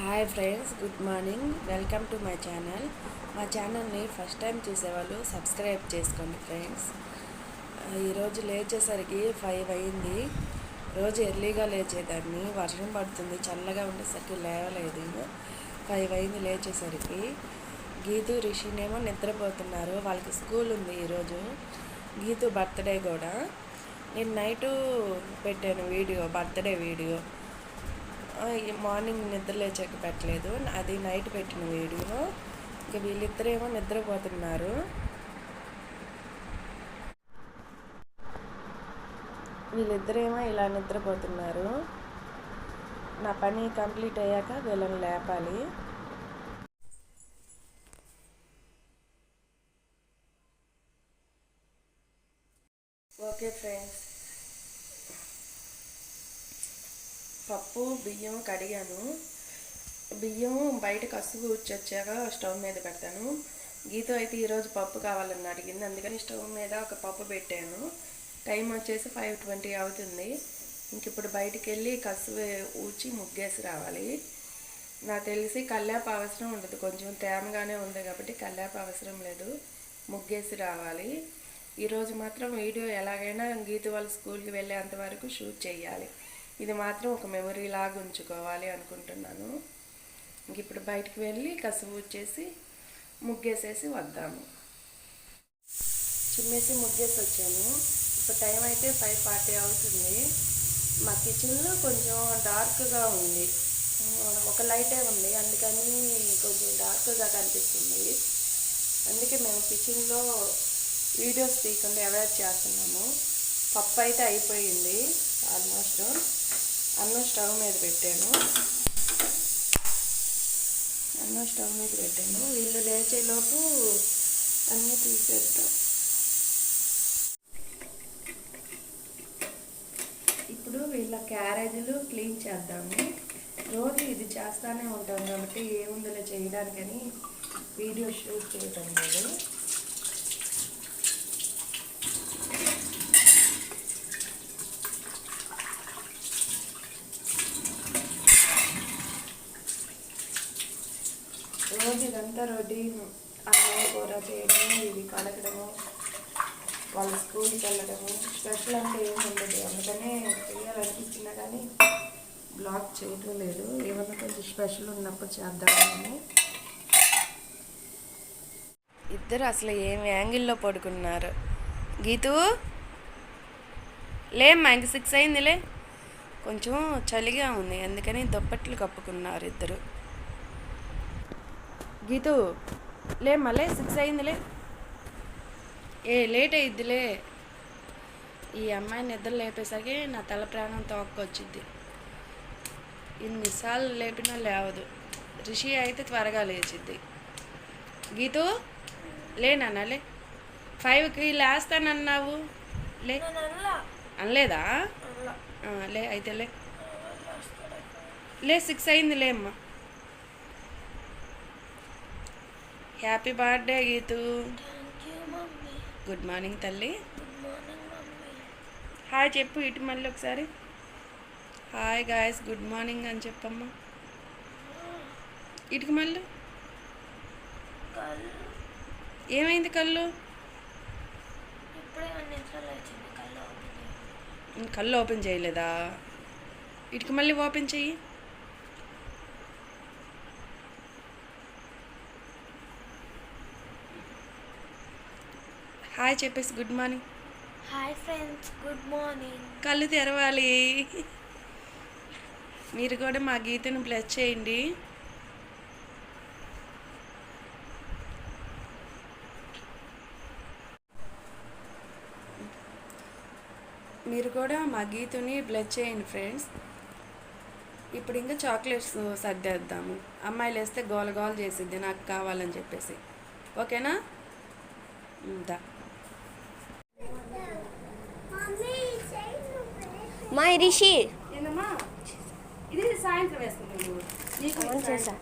Hi friends good morning welcome to my channel మా ఛానల్ని first time చూసేవాళ్ళు subscribe చేసుకోండి ఫ్రెండ్స్ ఈరోజు లేచేసరికి ఫైవ్ అయింది. రోజు ఎర్లీగా లేచేదాన్ని. వర్షం పడుతుంది చల్లగా ఉండేసరికి లేవలేదు. ఫైవ్ అయింది లేచేసరికి. గీతు రిషినేమో నిద్రపోతున్నారు. వాళ్ళకి స్కూల్ ఉంది ఈరోజు. గీతు బర్త్డే కూడా. నేను నైటు పెట్టాను వీడియో బర్త్డే వీడియో. మార్నింగ్ నిద్ర లేచాక పెట్టలేదు. అది నైట్ పెట్టిన వీడియో. ఇంకా వీళ్ళిద్దరేమో నిద్రపోతున్నారు. వీళ్ళిద్దరేమో ఇలా నిద్రపోతున్నారు. నా పని కంప్లీట్ అయ్యాక వీళ్ళని లేపాలి. Okay friends. పప్పు బియ్యం కడిగాను. బియ్యం బయట కసుగు వచ్చాక స్టవ్ మీద పెడతాను. గీత అయితే ఈరోజు పప్పు కావాలని అడిగింది. అందుకని స్టవ్ మీద ఒక పప్పు పెట్టాను. టైం వచ్చేసి ఫైవ్ ట్వంటీ అవుతుంది. ఇంక ఇప్పుడు బయటికి వెళ్ళి కసువు ఊచి ముగ్గేసి రావాలి. నాకు తెలిసి కల్లాప అవసరం ఉండదు. కొంచెం తేమగానే ఉంది కాబట్టి కల్లాప అవసరం లేదు. ముగ్గేసి రావాలి. ఈరోజు మాత్రం వీడియో ఎలాగైనా గీత వాళ్ళ స్కూల్కి వెళ్ళేంత వరకు షూట్ చేయాలి. ఇది మాత్రం ఒక మెమరీ లాగా ఉంచుకోవాలి అనుకుంటున్నాను. ఇంక ఇప్పుడు బయటికి వెళ్ళి కసువు వచ్చేసి ముగ్గేసేసి వద్దాము. చిమ్మేసి ముగ్గేసి వచ్చాను. ఇప్పుడు టైం అయితే ఫైవ్ ఫార్టీ అవుతుంది. మా కిచెన్లో కొంచెం డార్క్గా ఉంది. ఒక లైటే ఉంది. అందుకని కొంచెం డార్క్గా కనిపిస్తుంది. అందుకే మేము కిచెన్లో వీడియోస్ తీయకుండా అవాయిడ్ చేస్తున్నాము. పప్పు అయితే అయిపోయింది. ఆల్మోస్ట్ అన్నం స్టవ్ మీద పెట్టాను. అన్నం స్టవ్ మీద పెట్టాను. వీళ్ళు లేచేలోపు అన్నీ తీసేద్దాం ఇప్పుడు వీళ్ళ క్యారేజీలు క్లీన్ చేద్దాము. రోజు ఇది చేస్తూనే ఉంటాం కాబట్టి ఏముందిలో చేయడానికని వీడియో షూట్ చేయడం లేదు. రోజు ఇదంతా రొటీన్ అన్నం కూర చేయడము ఇవి కడగడము వాళ్ళ స్కూల్కి వెళ్ళడము. స్పెషల్ అంటే ఏమి ఉండదు. అందుకనే చేయాలనిపించినా కానీ బ్లాగ్ చేయటం లేదు. ఏమన్నా కొంచెం స్పెషల్ ఉన్నప్పుడు చేద్దామని ఇద్దరు అసలు ఏం యాంగిల్లో పడుకున్నారు? గీతు? లేమ్మా ఇంక సిక్స్ అయిందిలే. కొంచెం చలిగా ఉంది. అందుకని దుప్పట్లు కప్పుకున్నారు ఇద్దరు. గీతు లే మళ్ళీ సిక్స్ అయిందిలే. ఏ లేట్ అయ్యిద్దిలే ఈ అమ్మాయి నిద్ర లేపేసరికి నా తల ప్రాణం తోక్కొచ్చిద్ది. ఎన్నిసార్లు లేపినా లేవదు. రిషి అయితే త్వరగా లేచిద్ది. గీతు లే నాన్న లే. ఫైవ్కి లేస్తానన్నావు లే. అనలేదా? లే అయితే లే. లే సిక్స్ అయింది లే అమ్మా. Happy birthday Geetu good morning తల్లి. హాయ్ చెప్పు ఇటు మళ్ళీ ఒకసారి. హాయ్ గాయస్ గుడ్ మార్నింగ్ అని చెప్పమ్మా. ఇటుకి మళ్ళీ. ఏమైంది కళ్ళు? కళ్ళు ఓపెన్ చేయలేదా? ఇటుకి మళ్ళీ ఓపెన్ చెయ్యి. హాయ్ చెప్పేసి good morning. Hi friends good morning. కళ్ళు తెరవాలి. మీరు కూడా మా గీతను బ్లెస్ చేయండి. మీరు కూడా మా గీతుని బ్లెస్ చేయండి ఫ్రెండ్స్. ఇప్పుడు ఇంకా చాక్లెట్స్ సర్దేద్దాము. అమ్మాయిలు వేస్తే గోల గోల చేసిద్ది నాకు కావాలని చెప్పేసి. ఓకేనా? దా. మై రిషి. ఇది సాయంత్రం వేసుకుంటాను చేసా.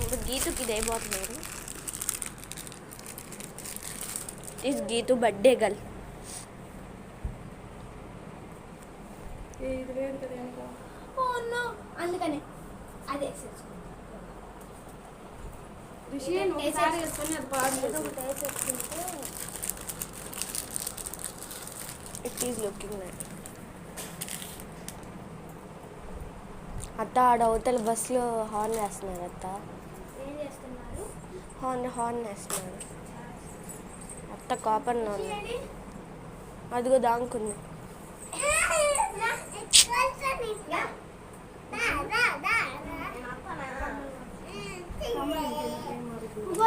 ఇప్పుడు గీతుకి ఇదే పోతున్నారు ఇస్ గీతు బర్త్డే వెనక? అందుకని. అదే. రిషి ఒకసారి వేసుకొని అది ఇట్ ఈస్ లుకింగ్ నైట్ అత్త ఆడ అవతల బస్సులో హార్న్ వేస్తున్నారు అత్త. హార్న్ హార్న్ వేస్తున్నారు. అత్త ఉంది ఏంటి? అదిగో దాంకుంది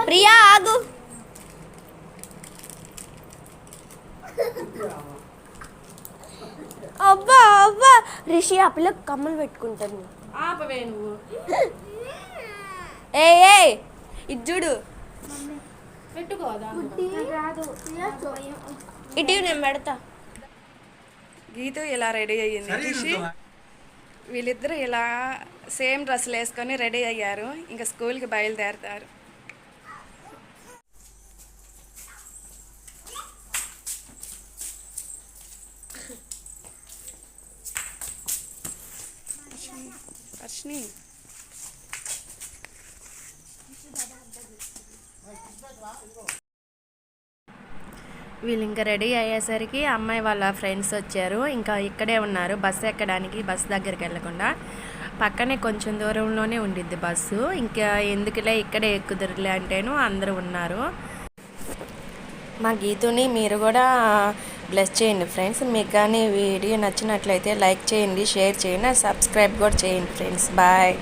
ప్రియా ఆగు. రిషి ఆ పిల్ల కమ్మలు ఆపవే నువ్వు. ఏ ఏ ఇది చూడు. పెట్టుకోదా. ఇటు నేను పెడతా. గీత ఇలా రెడీ అయ్యింది రిషి? వీళ్ళిద్దరూ ఇలా సేమ్ డ్రెస్సులు వేసుకొని రెడీ అయ్యారు. ఇంకా స్కూల్కి బయలుదేరతారు. వర్షిని వీళ్ళు ఇంకా రెడీ అయ్యేసరికి అమ్మాయి వాళ్ళ ఫ్రెండ్స్ వచ్చారు. ఇంకా ఇక్కడే ఉన్నారు. బస్సు ఎక్కడానికి బస్సు దగ్గరికి వెళ్ళకుండా. పక్కనే కొంచెం దూరంలోనే ఉండిద్ది బస్సు. ఇంకా ఎందుకులే ఇక్కడే ఎక్కుదురులే అంటేను అందరూ ఉన్నారు. మా గీతుని మీరు కూడా బ్లెస్ చేయండి ఫ్రెండ్స్ మీకు కానీ వీడియో నచ్చినట్లయితే లైక్ చేయండి షేర్ చేయండి సబ్స్క్రైబ్ కూడా చేయండి ఫ్రెండ్స్ బాయ్